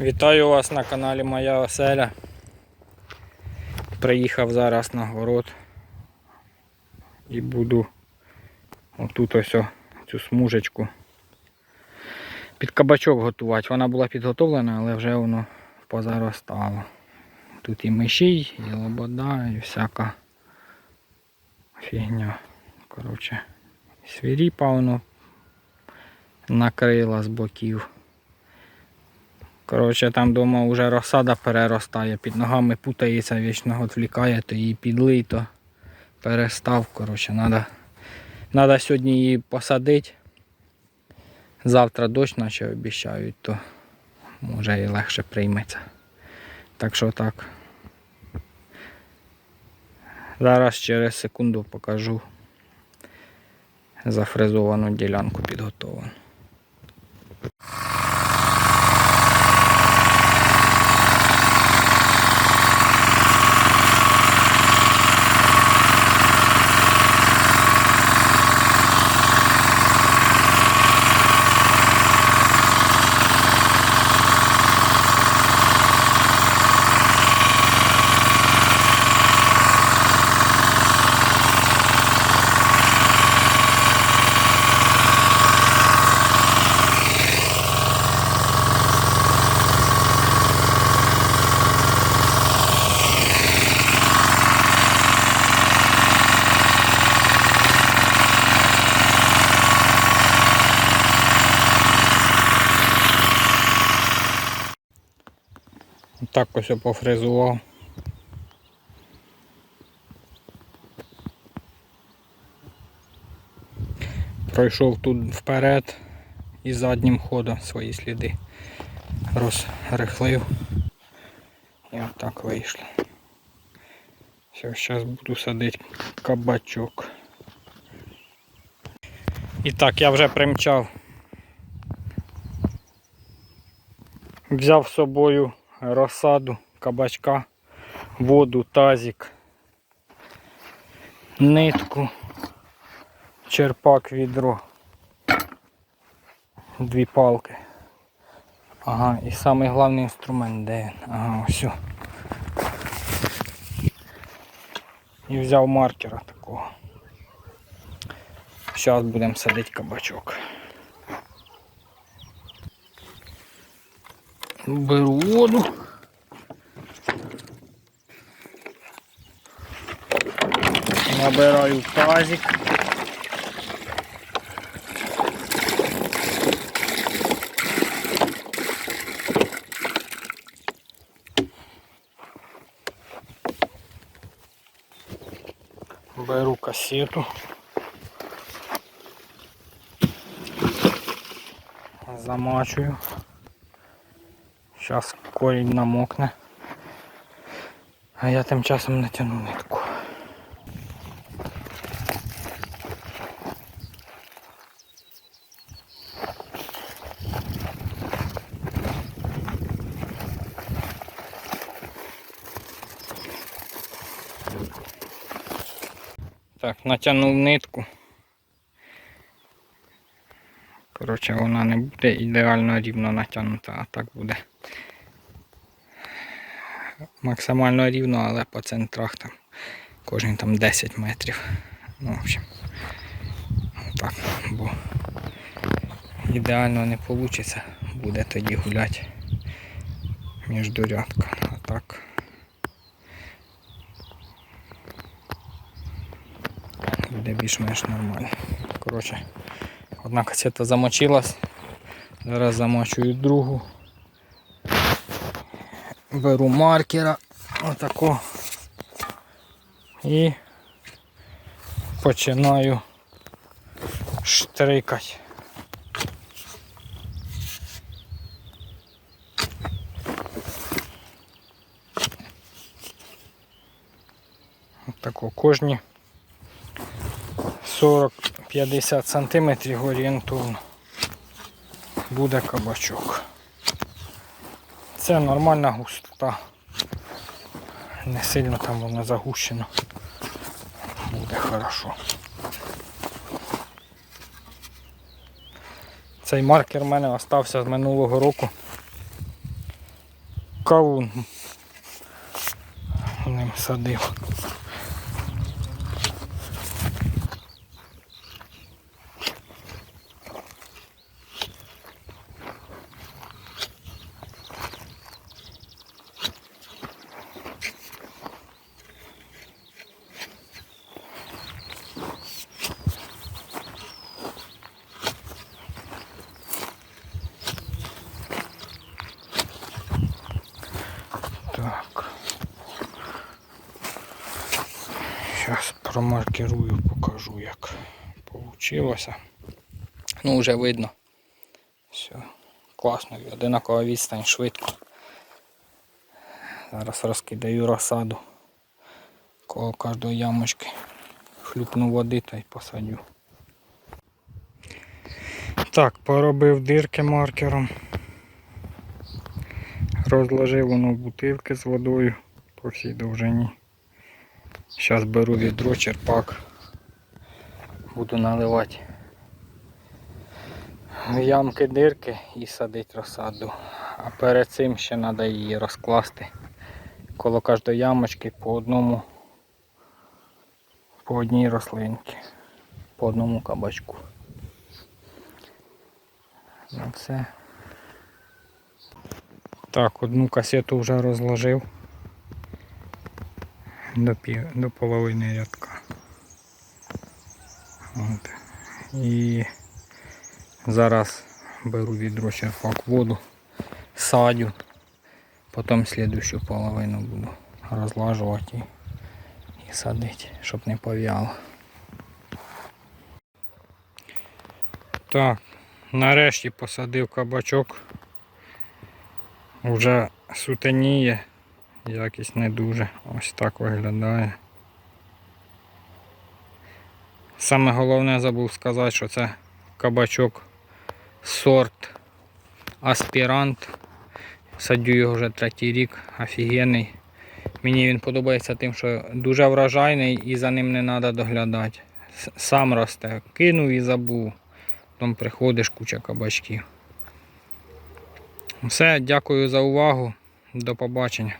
Вітаю вас на каналі Моя Оселя. Приїхав зараз на город і буду отут ось цю смужечку під кабачок готувати. Вона була підготовлена, але вже воно позаростало. Тут і мишій, і лобода, і всяка фігня. Коротше, свіріпа воно накрила з боків. Коротше, там вдома вже розсада переростає, під ногами путається, вічно відвлікає, то її підлий, то перестав. Коротше, треба надо сьогодні її посадити. Завтра дощ наче обіцяють, то може і легше прийметься. Так що так. Зараз через секунду покажу зафрезовану ділянку підготовлену. Так ось я пофрезував. Пройшов тут вперед і заднім ходом свої сліди розрихлив. І отак вийшло. Все, зараз буду садити кабачок. І так, я вже примчав. Взяв з собою розсаду, кабачка, воду, тазик, нитку, черпак, відро, дві палки. Ага, і самий головний інструмент, де? Ага, ось. І взяв маркера такого. Зараз будемо садити кабачок. Беру воду. Набираю тазик. Беру кассету. Замачую. Корінь намокне. А я тим часом натягну нитку. Так, натягнув нитку. Коротше, вона не буде ідеально рівно натягнута, а так буде максимально рівно, але по центрах там кожен там 10 метрів. Ну, в общем, так, бо ідеально не вийде, буде тоді гуляти між дурядка. А так. Буде більш-менш нормально. Коротше, одна касета замочилась. Зараз замочую другу. Беру маркера отако і починаю штрикати. Отако кожні 40-50 сантиметрів орієнтовно буде кабачок. Це нормальна густота. Не сильно там воно загущено. Буде хорошо. Цей маркер в мене остався з минулого року. кавун ним садив. Так. Зараз промаркирую, покажу, як вийшло. Ну, вже видно. Все. Класно, одинакова відстань, швидко. Зараз розкидаю розсаду. Коло кожної ямочки. Хлюпну води та й посадю. Так, поробив дирки маркером. Розложив воно бутилки з водою по всій довжині. Зараз беру відро, черпак. Буду наливати в ямки дирки і садити розсаду. А перед цим ще треба її розкласти коло кожної ямочки по одному, по одній рослинці, по одному кабачку. Ну все. Так, одну касету вже розложив до, пів, до половини рядка. От. І зараз беру відро черпак воду, садю, потім слідущу половину буду розлажувати і, садити, щоб не пов'яло. Так, нарешті посадив кабачок. Вже сутеніє, якість не дуже. Ось так виглядає. Саме головне забув сказати, що це кабачок сорт аспірант. Садю його вже третій рік, офігенний. Мені він подобається тим, що дуже врожайний і за ним не треба доглядати. Сам росте, кинув і забув. Потім приходиш куча кабачків. Все, дякую за увагу. До побачення.